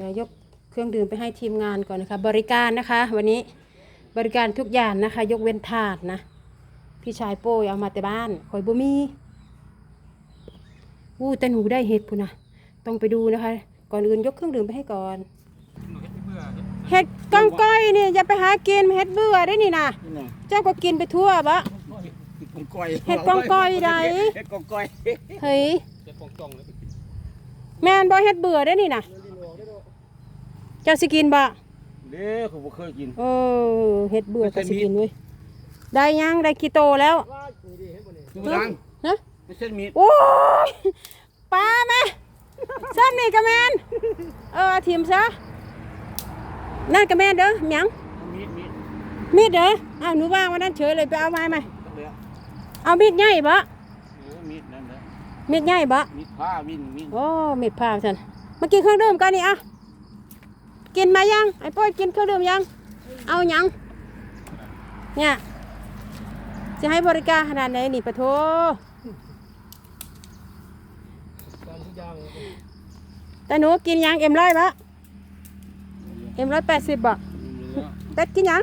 ดี๋ยวยกเครื่องดื่มไปให้ทีมงานก่อนนะคะ บริการนะคะ วันนี้บริการทุกอย่างนะคะ ยกเว้นถาดนะ พี่ชายโป้ยเอามาแต่บ้านคอยบ่มีอู้แต่หนูได้เห็ดพุ่นนะต้องไปดูนะคะ ก่อนอื่นยกเครื่องดื่มไปให้ก่อนเห็ดกองก้อยนี่อย่าไปหากินเห็ดเบื่อได้นี่นะนี่น่ะเจ้าก็กินไปทั่วบะกองก้อยเห็ดกองก้อยใดเห็ดกองก้อยเฮ้ยแม่นบ่เห็ดเบื่อได้นี่นะ เจ้าสิกินบ่เด้อเขาบ่เคยกิน เออเห็ดเบื่อก็สิกินเว้ยได้ยังได้กิโตแล้วดูดังนะไม่ใช่มีดโอ้ยปลาไหมซ้ำนี่กระแมนเออทีมซะนั่นกระแมนเด้อหยังมีดมีดมีดเด้ออ้าวหนูว่างวันนั้นเฉยเลยไปเอาไม้ไหมตั้งแต่เอามีดใหญ่บ่เออมีดนั่นแหละมีดใหญ่บ่มีดผ้ามีดมีดโอ้มีดพาวฉันมากินเครื่องดื่มกันนี่อะ กินมายัง ไอ้ปุ้ยกินเครื่องดื่มยัง เอายัง เนี่ยจะให้บริการขนาดไหนนี่ปะโทแต่หนูกินยังเอ็มร้อยปะเอ็มร้อยแปดสิบบ่เป็ดกินยัง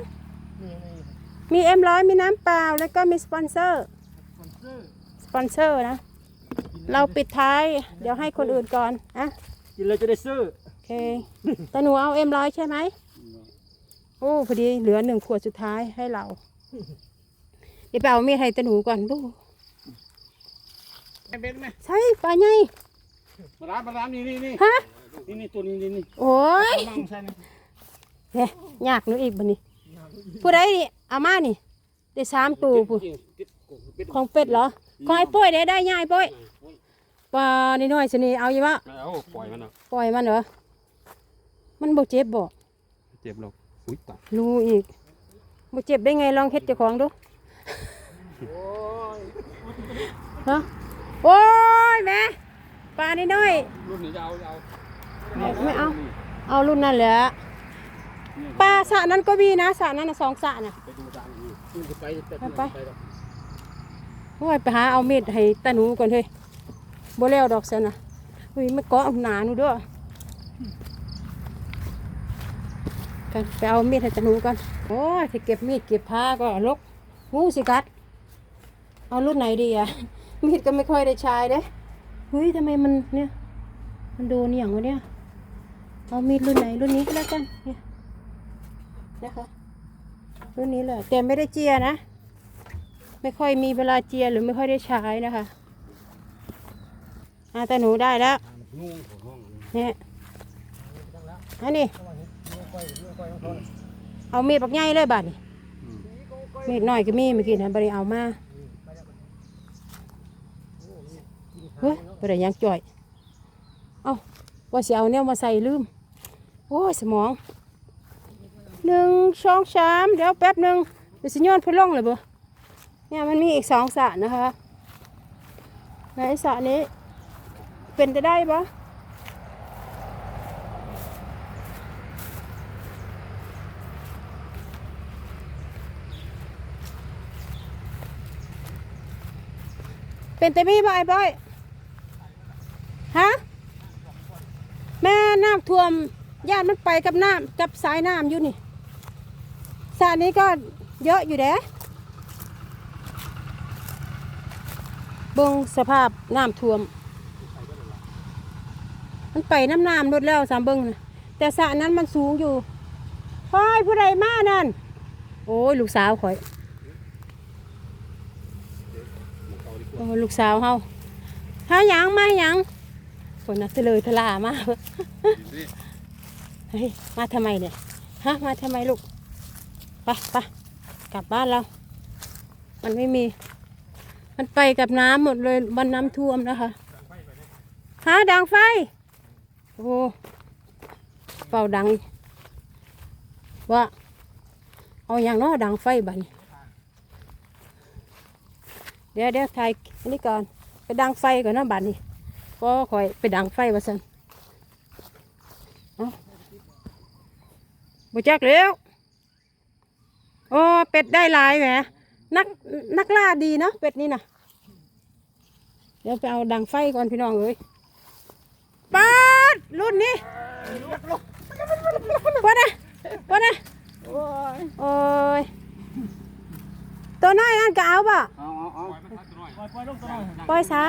มีเอ็มร้อยมีน้ำเปล่า แล้วก็มีสปอนเซอร์ สปอนเซอร์นะ เราปิดท้าย เดี๋ยวให้คนอื่นก่อนอะกินเลยจะได้ซื้อ เคแต่หนูเอาเอ็มร้อยใช่ไหม โอ้พอดีเหลือหนึ่งขวดสุดท้ายให้เรา เดี๋ยวไปเอาเมีดให้ตาหนูก่อนดูเป็นไหมใช่ปลาใหญ่มาร้านมาร้านนี่นี่นี่ฮะนี่นี่ตัวนี้นี่นี่โอ้ยมั่งใช่ไหมเนี่ยยากหนูอีกบันนี้ผู้ใดนี่เอามานี่ได้สามตัวผู้เป็ดของเป็ดเหรอของไอ้ป้อยได้ได้ง่ายป้อยปลานิดหน่อยสินี่เอาอยู่วะเอาปล่อยมันอะปล่อยมันเหรอ มันบ่เจ็บบ่เจ็บหรอกอุ้ยตายรู้อีกบ่เจ็บได้ไงลองเฮ็ดเจ้าของดูฮะโอ้ยแม่ปลานิดหน่อยรุ่นนี้จะเอาจะเอาไม่เอา เอารุ่นนั่นแหละปลาสระนั้นก็มีนะสระนั้นนะสองสระน่ะไปดูดังนี่นี่จะไปแต่ไปไปโอ้ยไปหาเอาเม็ดให้ตาหนูก่อนเฮ้ยบ่แล้วดอกเสยนะเฮ้ยไม่เกาะหนาหนูเด้วย กันไปเอามีดให้ตาหนูก่อนโอ้ยถ้าเก็บมีดเก็บผ้าก็ลกงูสิกัด เอารุ่นไหนดีอะมีดก็ไม่ค่อยได้ใช้เด้เฮ้ยทำไมมันเนี่ย มันโดนอย่างวะเนี่ยเอามีดรุ่นไหนรุ่นนี้ก็แล้วกันเนี่ยนะคะรุ่นนี้แหละแต่ไม่ได้เจียนะ ไม่ค่อยมีเวลาเจียหรือไม่ค่อยได้ใช้นะคะอาแต่หนูได้แล้วงูของห้องเนี่ยอันนี้ เอามีดปักใหญ่เลยบาดนี่มีดน้อยก็มีเมื่อกี้นะบริเอามาเฮ้ยบริยังจ่อย เอาว่าสิเอาเนี่ยมาใส่ลืม โอ้ยสมองหนึ่งสองสามเดี๋ยวแป๊บหนึ่งเดี๋ยวสิย้อนพุ่นล่องเลยบ่เนี่ยมันมีอีกสองสระนะคะในสระนี้เป็นจะได้ปะ เป็นแต่มีบ่ไอ้บอยฮะแม่น้ำท่วมญาติมันไปกับน้ำกับสายน้ำอยู่นี่สระนี้ก็เยอะอยู่เด้เบิ่งสภาพน้ำท่วม มันไปน้ำน้ำลดแล้วสามเบิงนะแต่สระนั้นมันสูงอยู่พอยผู้ใดมานั่น โอ้ย ลูกสาวข่อย โอ้ลูกสาวเฮาหาหยังมาหยังฝนน่ะทะเลยทลามาเฮ้ยมาทำไมเนี่ยฮะมาทำไมลูกไปไปกลับบ้านเรา มันไม่มี มันไปกับน้ำหมดเลยมันน้ำท่วมนะคะหาดังไฟ โอ้เป่าดังว่าเอาอย่างน้อดังไฟบัดนเดี๋ยวเดี๋ยวถ่ายนนี้ก่อน ไปดังไฟก่อนนะบัดนี้ก็คอยไปดังไฟมาสันบูจักเร็วโอ้เป็ดได้ลายแหมนักนักล่าดีนะเป็ดนี่นะเดี๋ยวไปเอาดังไฟก่อนพี่น้องเอ้ยปัดรุ่นนี้ปัดนะปัดนะโอ้ยตัวน้อยนั่นก็เอาบ่ ปล่อยซะ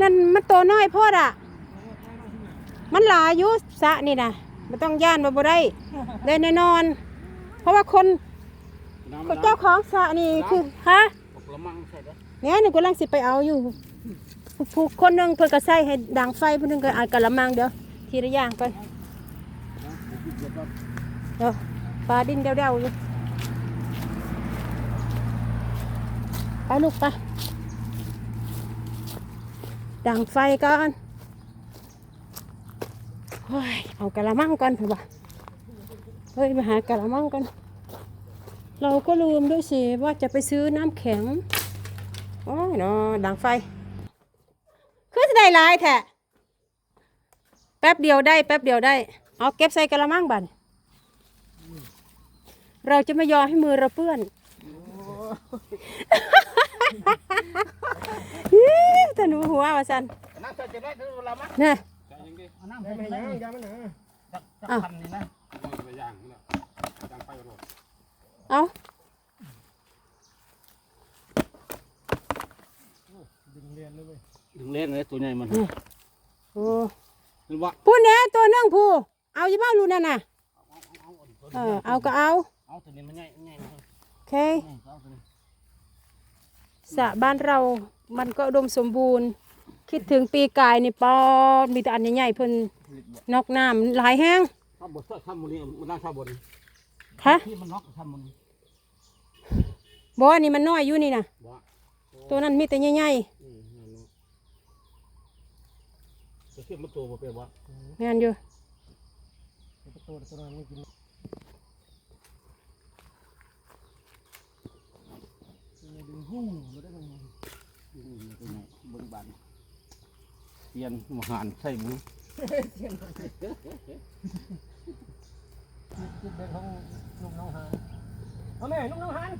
นั่นมันตัวน้อยโพดอะ มันหลายอยู่สะนี่นะมันต้องย่านมาบ่ได้ได้แน่นอน เพราะว่าคนเจ้าของสะนี่คือฮะกระมังใส่ได้เนี่ยหนูกำลังสิไปเอาอยู่ผู้คนหนึงเพิ่นก็ใส่ให้ดังไฟผู้หนึงก็อากระมังเดี๋ยวทีละอย่างก่อนเดี๋ยวปลาดินเดาๆอยู่ ไปลูกไปดังไฟก่อนโอ้ยเอากระมังก่อนเถอะว่ะเฮ้ยมาหากระมังก่อนเราก็ลืมด้วยสิว่าจะไปซื้อน้ำแข็งโอ้ยเนาะดังไฟคือจะได้ลายแท้แป๊บเดียวได้ แป๊บเดียวได้ เอาเก็บใส่กระมังบันเราจะไม่ยอมให้มือเราเปื้อน ฮิ้วแต่หนูหัวว่าสันน้ำใส่จะได้ถึงเวลามั้ยเนี่ยใจยังดิน้ำใส่ไม่ยังยังไม่หนาจักจักอ้าวพันนี่นะต้องไปย่างนี่แหละย่างไฟรถเอาดึงเล่นเลยตัวใหญ่มันโอ้มันว่าพูดเนี้ยตัวนึ่งผู้เอาอยู่บ้านลูกนั่นน่ะเออเอาก็เอาเอาตัวนี้มันใหญ่ใหญ่โอเคเอาตัวนี้ สระบ้านเรามันก็อุดมสมบูรณ์ คิดถึงปีกายนี่ปอดมีแต่อันใหญ่ๆเพิ่นนอกน้ำหลายแห้งถ้าบดทำมันนี่มันน่าชาบดค่ะที่มันน็อกทำมันบอกว่านี่มันน้อยอยู่นี่นะบ่ตัวนั้นมีแต่ใหญ่อืมนั่นเนาะจะเทียบมันตัวบ่เป็นบ่ๆแม่นอยู่ ตัวตัวนั้นไม่กินดึงหู้มาได้ยังไงดึงหู้ตัวไหนเบิ่งบานเตียนมหานใส่มือเอาแม่นุ่มน้องหัน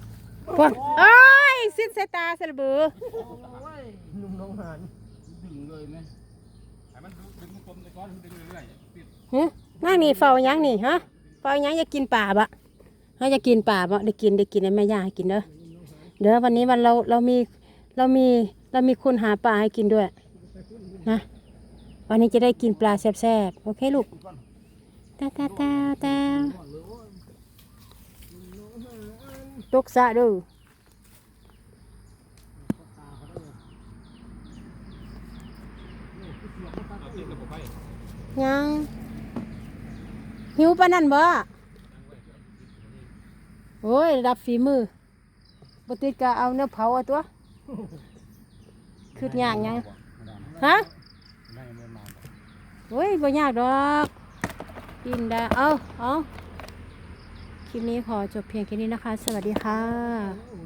พวกเอ้ยสิ้นสายตาสระเบือนุ่มน้องหันดึงเลยนะให้มันดึงกลมในก้อนดึงเรื่อยๆฮะนั่งนี่เฝ้ายังนี่ฮะเฝ้ายังอยากกินป่าบะฮะอยากกินป่าบะได้กินได้กินให้แม่ย่าให้กินเด้อเด้อวันนี้วันเราเรามีเรามีเรามีคนหาปลาให้กินด้วย นะวันนี้จะได้กินปลาแซ่บๆโอเคลูกตาตาตาตาตกสะเดูเอาติดกับผมไปยังหิวปานนั่นบ่โอ้ยระดับฝีมือบ่ติดก็เอาเนื้อเผาเอาตัวคืดยากยัง ฮะไม่ไม่มาโอ้ยบ่ยากดอกกินได้เอาเอาคลิปนี้ขอจบเพียงแค่นี้นะคะ สวัสดีค่ะเ